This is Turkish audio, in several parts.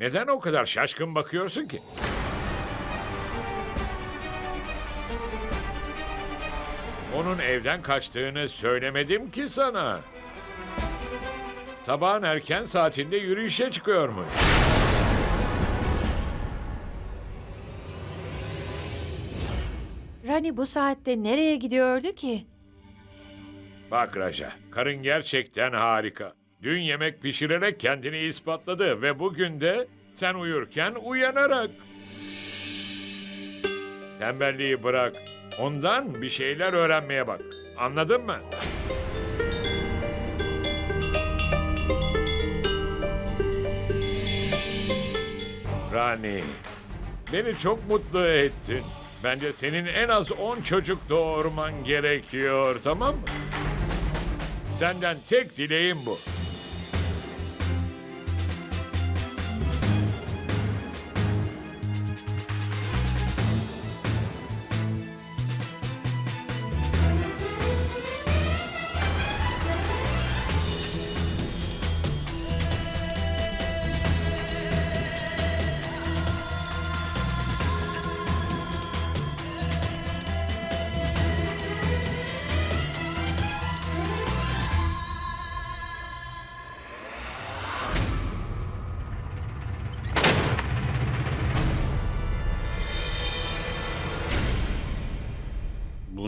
Neden o kadar şaşkın bakıyorsun ki? Onun evden kaçtığını söylemedim ki sana. Sabahın erken saatinde yürüyüşe çıkıyormuş. Rani bu saatte nereye gidiyordu ki? Bak Raja, karın gerçekten harika. Dün yemek pişirerek kendini ispatladı ve bugün de sen uyurken uyanarak. Tembelliği bırak. Ondan bir şeyler öğrenmeye bak. Anladın mı? Rani, beni çok mutlu ettin. Bence senin en az 10 çocuk doğurman gerekiyor, tamam mı? Senden tek dileğim bu.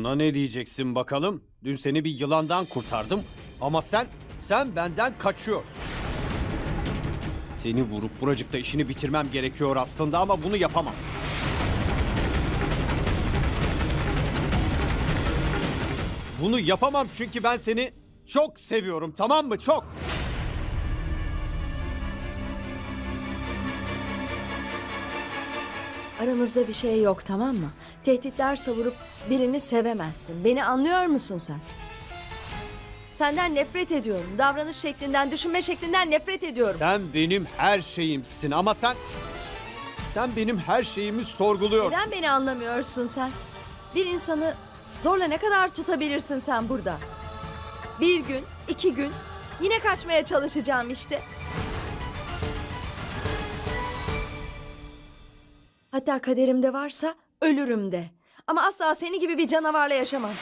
Buna ne diyeceksin bakalım? Dün seni bir yılandan kurtardım ama sen, sen benden kaçıyorsun. Seni vurup buracıkta işini bitirmem gerekiyor aslında ama bunu yapamam. Bunu yapamam çünkü ben seni çok seviyorum tamam mı? Çok. Aramızda bir şey yok tamam mı? Tehditler savurup birini sevemezsin. Beni anlıyor musun sen? Senden nefret ediyorum. Davranış şeklinden, düşünme şeklinden nefret ediyorum. Sen benim her şeyimsin ama sen... Sen benim her şeyimi sorguluyorsun. Neden beni anlamıyorsun sen? Bir insanı zorla ne kadar tutabilirsin sen burada? Bir gün, iki gün yine kaçmaya çalışacağım işte. Hatta kaderimde varsa ölürüm de. Ama asla seni gibi bir canavarla yaşamam.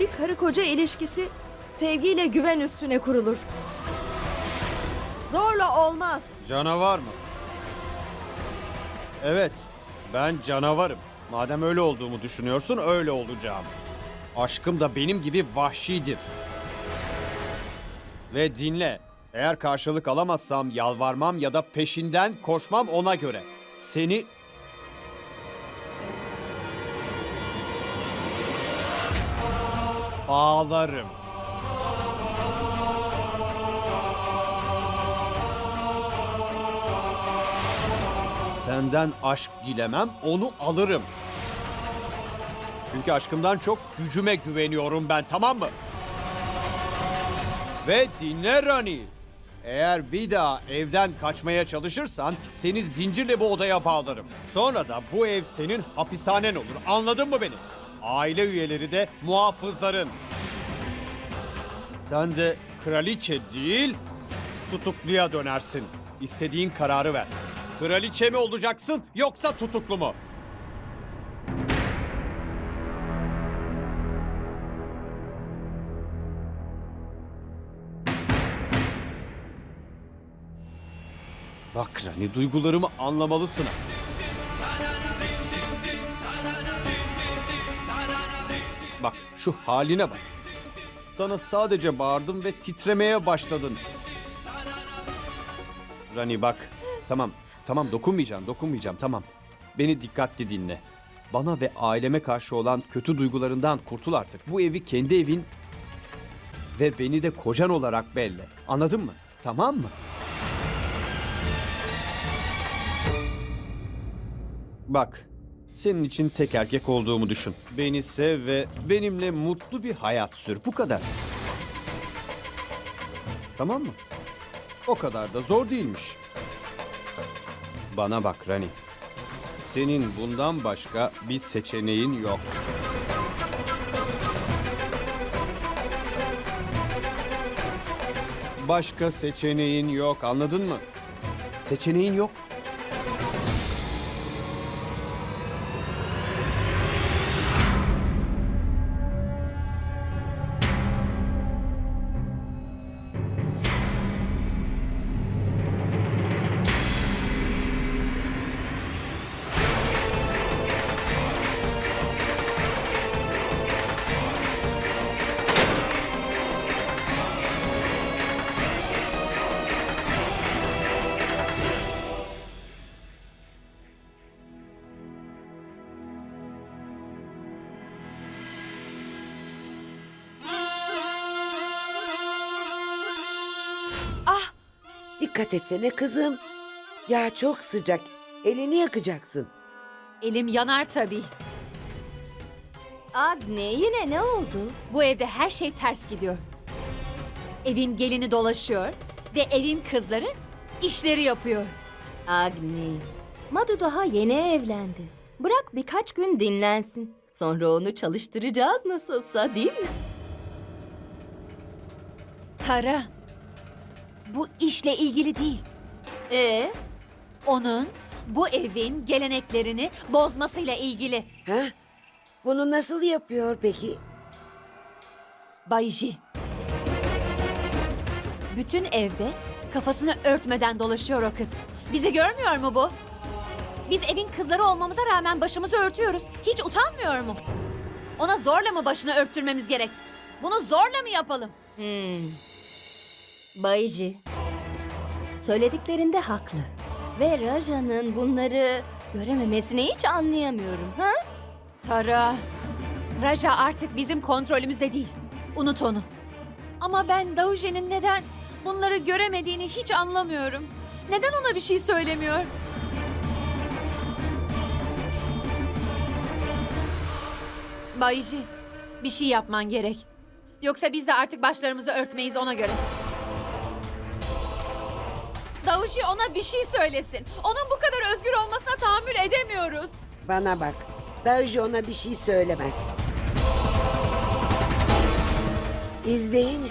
Bir karı koca ilişkisi sevgiyle güven üstüne kurulur. Zorla olmaz. Canavar mı? Evet, ben canavarım. Madem öyle olduğumu düşünüyorsun, öyle olacağım. Aşkım da benim gibi vahşidir. Ve dinle, eğer karşılık alamazsam yalvarmam ya da peşinden koşmam ona göre. Seni... Ağlarım. Senden aşk dilemem, onu alırım. Çünkü aşkımdan çok gücüme güveniyorum ben, tamam mı? Ve dinle Rani. Eğer bir daha evden kaçmaya çalışırsan seni zincirle bu odaya bağlarım. Sonra da bu ev senin hapishanen olur. Anladın mı beni? Aile üyeleri de muhafızların. Sen de kraliçe değil, tutukluya dönersin. İstediğin kararı ver. Kraliçe mi olacaksın yoksa tutuklu mu? Bak Rani duygularımı anlamalısın. Bak şu haline bak. Sana sadece bağırdım ve titremeye başladın. Rani bak. Tamam. Tamam dokunmayacağım, dokunmayacağım. Tamam. Beni dikkatli dinle. Bana ve aileme karşı olan kötü duygularından kurtul artık. Bu evi kendi evin ve beni de kocan olarak belli. Anladın mı? Tamam mı? Bak, senin için tek erkek olduğumu düşün. Beni sev ve benimle mutlu bir hayat sür. Bu kadar. Tamam mı? O kadar da zor değilmiş. Bana bak Rani. Senin bundan başka bir seçeneğin yok. başka seçeneğin yok anladın mı? Seçeneğin yok. Dikkat etsene kızım. Ya çok sıcak. Elini yakacaksın. Elim yanar tabii. Agne yine ne oldu? Bu evde her şey ters gidiyor. Evin gelini dolaşıyor ve evin kızları işleri yapıyor. Agni. Madu daha yeni evlendi. Bırak birkaç gün dinlensin. Sonra onu çalıştıracağız nasılsa değil mi? Tara, bu işle ilgili değil. Ee, Onun bu evin geleneklerini bozmasıyla ilgili. Ha? Bunu nasıl yapıyor peki? Bayji. Bütün evde kafasını örtmeden dolaşıyor o kız. Bizi görmüyor mu bu? Biz evin kızları olmamıza rağmen başımızı örtüyoruz. Hiç utanmıyor mu? Ona zorla mı başını örttürmemiz gerek? Bunu zorla mı yapalım? Hmm. Bayıcı. Söylediklerinde haklı. Ve Raja'nın bunları görememesini hiç anlayamıyorum. Ha? Tara, Raja artık bizim kontrolümüzde değil. Unut onu. Ama ben Dauje'nin neden bunları göremediğini hiç anlamıyorum. Neden ona bir şey söylemiyor? Bayji, bir şey yapman gerek. Yoksa biz de artık başlarımızı örtmeyiz ona göre. Davuji ona bir şey söylesin. Onun bu kadar özgür olmasına tahammül edemiyoruz. Bana bak. Davji ona bir şey söylemez. İzleyin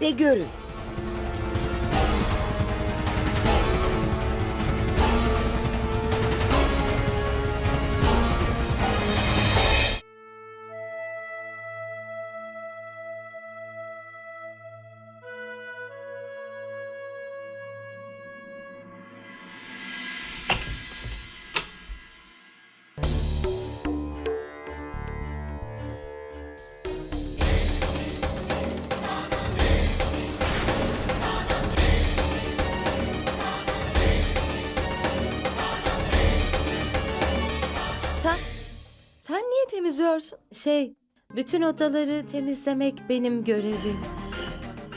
ve görün. Temizliyorsun? Şey, bütün odaları temizlemek benim görevim.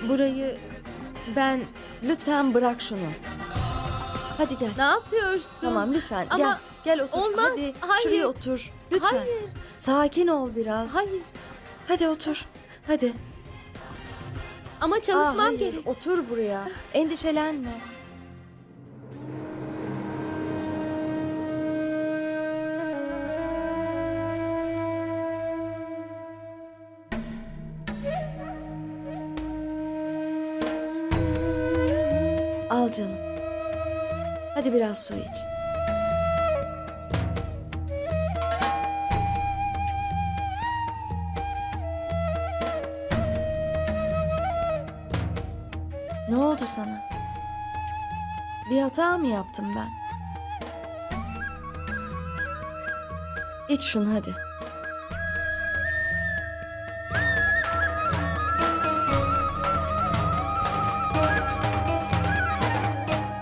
Burayı ben Lütfen bırak şunu. Hadi gel. ne yapıyorsun? Tamam lütfen Ama gel. Gel otur. olmaz. Hadi Hayır. şuraya otur. Lütfen. Hayır, Sakin ol biraz. hayır. Hadi otur. Hadi. Ama Aa, çalışmam hayır, gerek. Otur buraya. Endişelenme. Al canım. Hadi biraz su iç. Ne oldu sana? Bir hata mı yaptım ben? İç şunu hadi.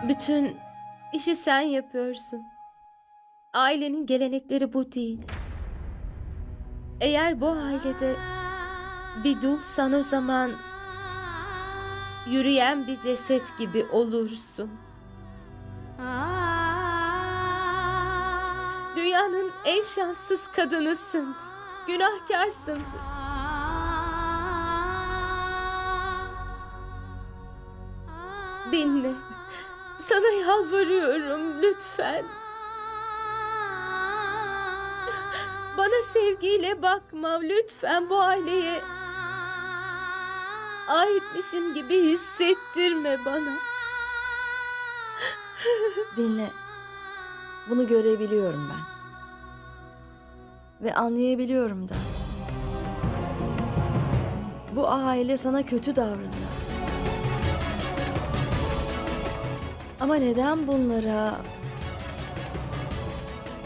Bütün işi sen yapıyorsun. Ailenin gelenekleri bu değil. Eğer bu ailede bir dulsan o zaman yürüyen bir ceset gibi olursun. Dünyanın en şanssız kadınısındır. Günahkarsındır. Dinle. Sana yalvarıyorum lütfen. Bana sevgiyle bakma lütfen bu aileye. aitmişim gibi hissettirme bana. Dinle. Bunu görebiliyorum ben. Ve anlayabiliyorum da. Bu aile sana kötü davranıyor. Ama neden bunlara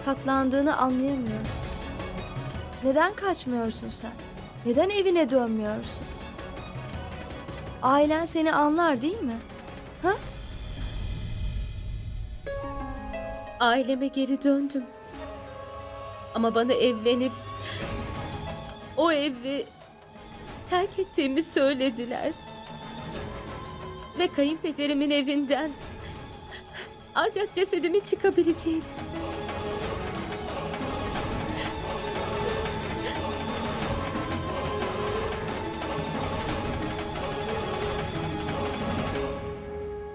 katlandığını anlayamıyorum. Neden kaçmıyorsun sen? Neden evine dönmüyorsun? Ailen seni anlar değil mi? Ha? Aileme geri döndüm. Ama bana evlenip o evi terk ettiğimi söylediler. Ve kayınpederimin evinden ancak cesedimin çıkabileceğini.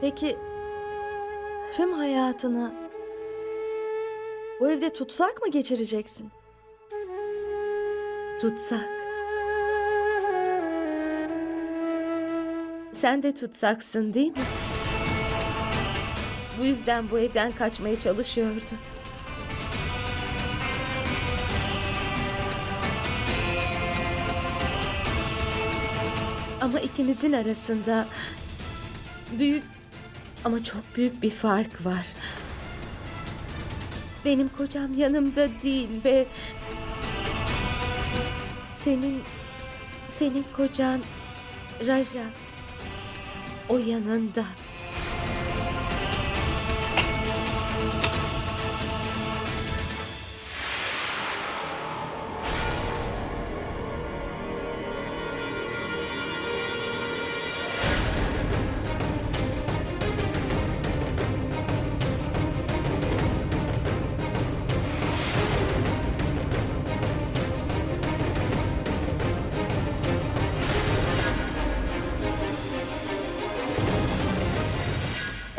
Peki tüm hayatını bu evde tutsak mı geçireceksin? Tutsak. Sen de tutsaksın değil mi? Bu yüzden bu evden kaçmaya çalışıyordun. Ama ikimizin arasında büyük ama çok büyük bir fark var. Benim kocam yanımda değil ve senin senin kocan Raja o yanında.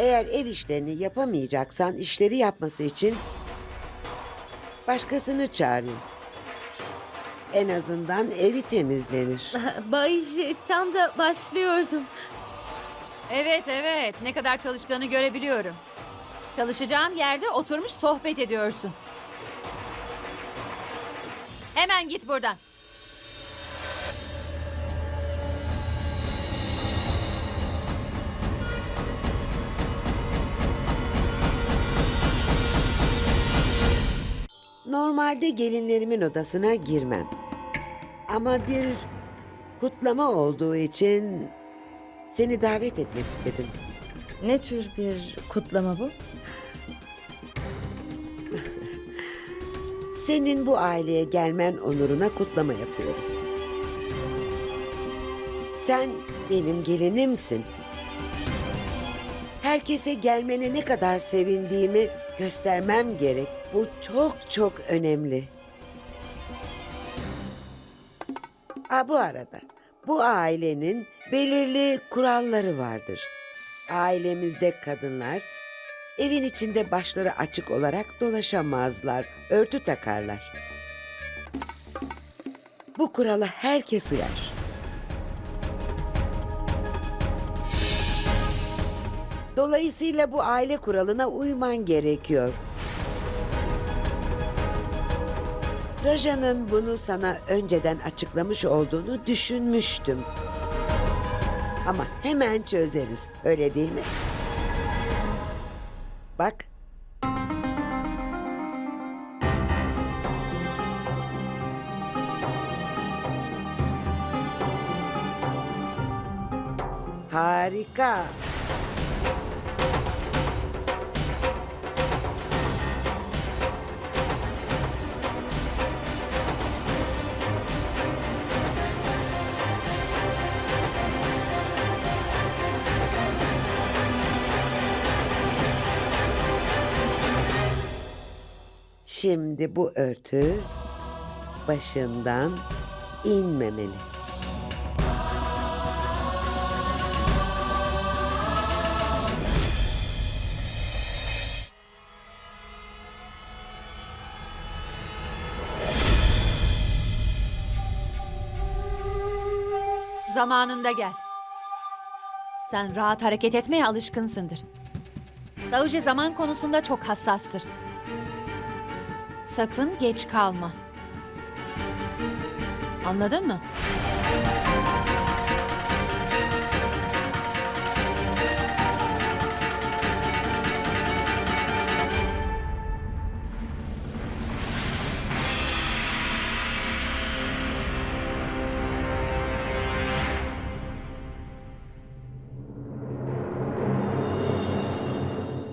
Eğer ev işlerini yapamayacaksan işleri yapması için başkasını çağırayım. En azından evi temizlenir. Bayşe tam da başlıyordum. Evet evet ne kadar çalıştığını görebiliyorum. Çalışacağın yerde oturmuş sohbet ediyorsun. Hemen git buradan. Normalde gelinlerimin odasına girmem. Ama bir kutlama olduğu için seni davet etmek istedim. Ne tür bir kutlama bu? Senin bu aileye gelmen onuruna kutlama yapıyoruz. Sen benim gelinimsin. Herkese gelmene ne kadar sevindiğimi göstermem gerek. Bu çok çok önemli. Aa, bu arada bu ailenin belirli kuralları vardır. Ailemizde kadınlar evin içinde başları açık olarak dolaşamazlar, örtü takarlar. Bu kurala herkes uyar. Dolayısıyla bu aile kuralına uyman gerekiyor. Raja'nın bunu sana önceden açıklamış olduğunu düşünmüştüm. Ama hemen çözeriz. Öyle değil mi? Bak. Harika. Şimdi bu örtü başından inmemeli. Zamanında gel. Sen rahat hareket etmeye alışkınsındır. Davuji zaman konusunda çok hassastır. Sakın geç kalma. Anladın mı?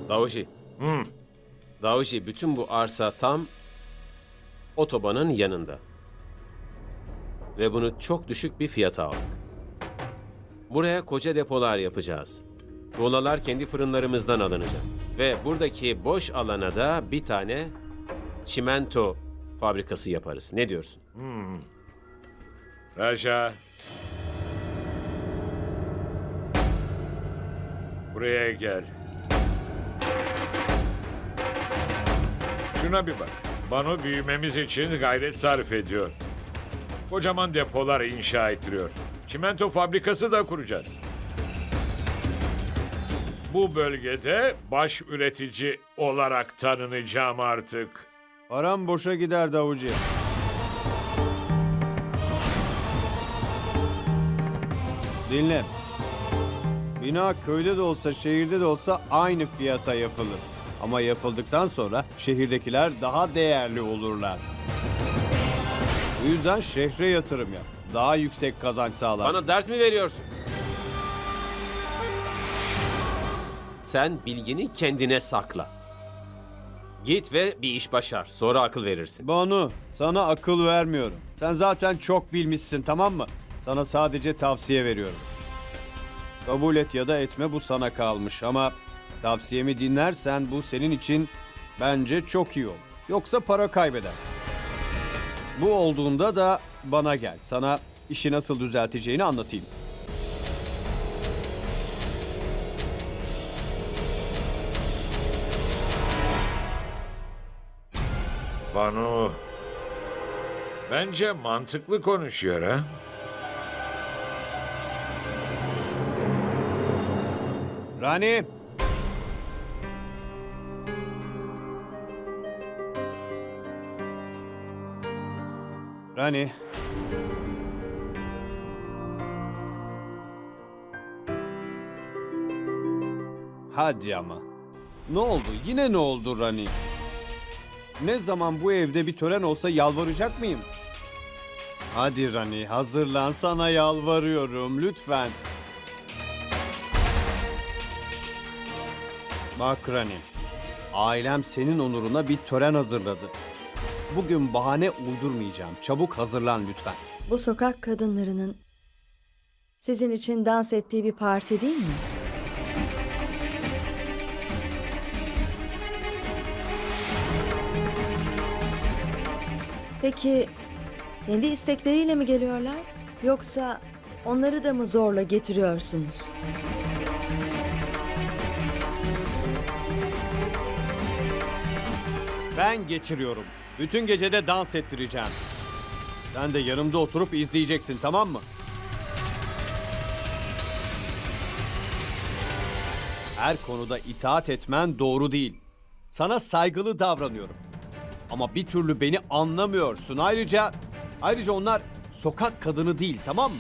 Davuji. Davuji bütün bu arsa tam otobanın yanında. Ve bunu çok düşük bir fiyata aldık. Buraya koca depolar yapacağız. Tuğlalar kendi fırınlarımızdan alınacak. Ve buradaki boş alana da bir tane çimento fabrikası yaparız. Ne diyorsun? Raja. Buraya gel. Şuna bir bak. Banu büyümemiz için gayret sarf ediyor. Kocaman depolar inşa ettiriyor. Çimento fabrikası da kuracağız. Bu bölgede baş üretici olarak tanınacağım artık. Param boşa gider Davuci. Dinle. Bina köyde de olsa şehirde de olsa aynı fiyata yapılır. Ama yapıldıktan sonra şehirdekiler daha değerli olurlar. Bu yüzden şehre yatırım yap. Daha yüksek kazanç sağlar. Bana ders mi veriyorsun? Sen bilgini kendine sakla. Git ve bir iş başar. Sonra akıl verirsin. Banu, sana akıl vermiyorum. Sen zaten çok bilmişsin tamam mı? Sana sadece tavsiye veriyorum. Kabul et ya da etme bu sana kalmış ama tavsiyemi dinlersen bu senin için bence çok iyi olur. Yoksa para kaybedersin. Bu olduğunda da bana gel. Sana işi nasıl düzelteceğini anlatayım. Banu. Bence mantıklı konuşuyor ha. Rani! Rani. Hadi ama. Ne oldu? Yine ne oldu Rani? Ne zaman bu evde bir tören olsa yalvaracak mıyım? Hadi Rani hazırlan sana yalvarıyorum lütfen. Bak Rani, ailem senin onuruna bir tören hazırladı. Bugün bahane uydurmayacağım. Çabuk hazırlan lütfen. Bu sokak kadınlarının sizin için dans ettiği bir parti değil mi? Peki kendi istekleriyle mi geliyorlar? Yoksa onları da mı zorla getiriyorsunuz? Ben getiriyorum. Bütün gecede dans ettireceğim. Sen de yanımda oturup izleyeceksin tamam mı? Her konuda itaat etmen doğru değil. Sana saygılı davranıyorum. Ama bir türlü beni anlamıyorsun. Ayrıca ayrıca onlar sokak kadını değil tamam mı?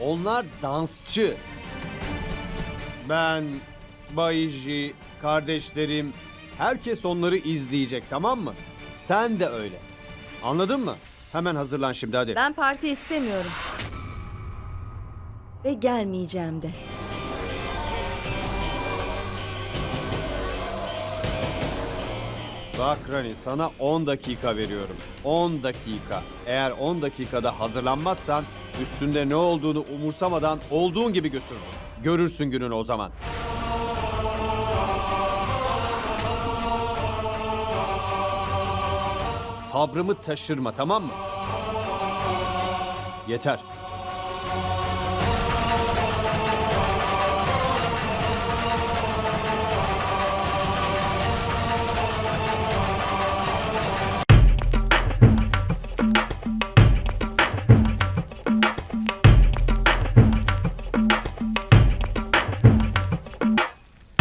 Onlar dansçı. Ben, Bayiji, kardeşlerim, herkes onları izleyecek tamam mı? Sen de öyle. Anladın mı? Hemen hazırlan şimdi hadi. Ben parti istemiyorum. Ve gelmeyeceğim de. Bak Rani sana 10 dakika veriyorum. 10 dakika. Eğer 10 dakikada hazırlanmazsan üstünde ne olduğunu umursamadan olduğun gibi götürürüm. Görürsün gününü o zaman. Sabrımı taşırma tamam mı? Yeter.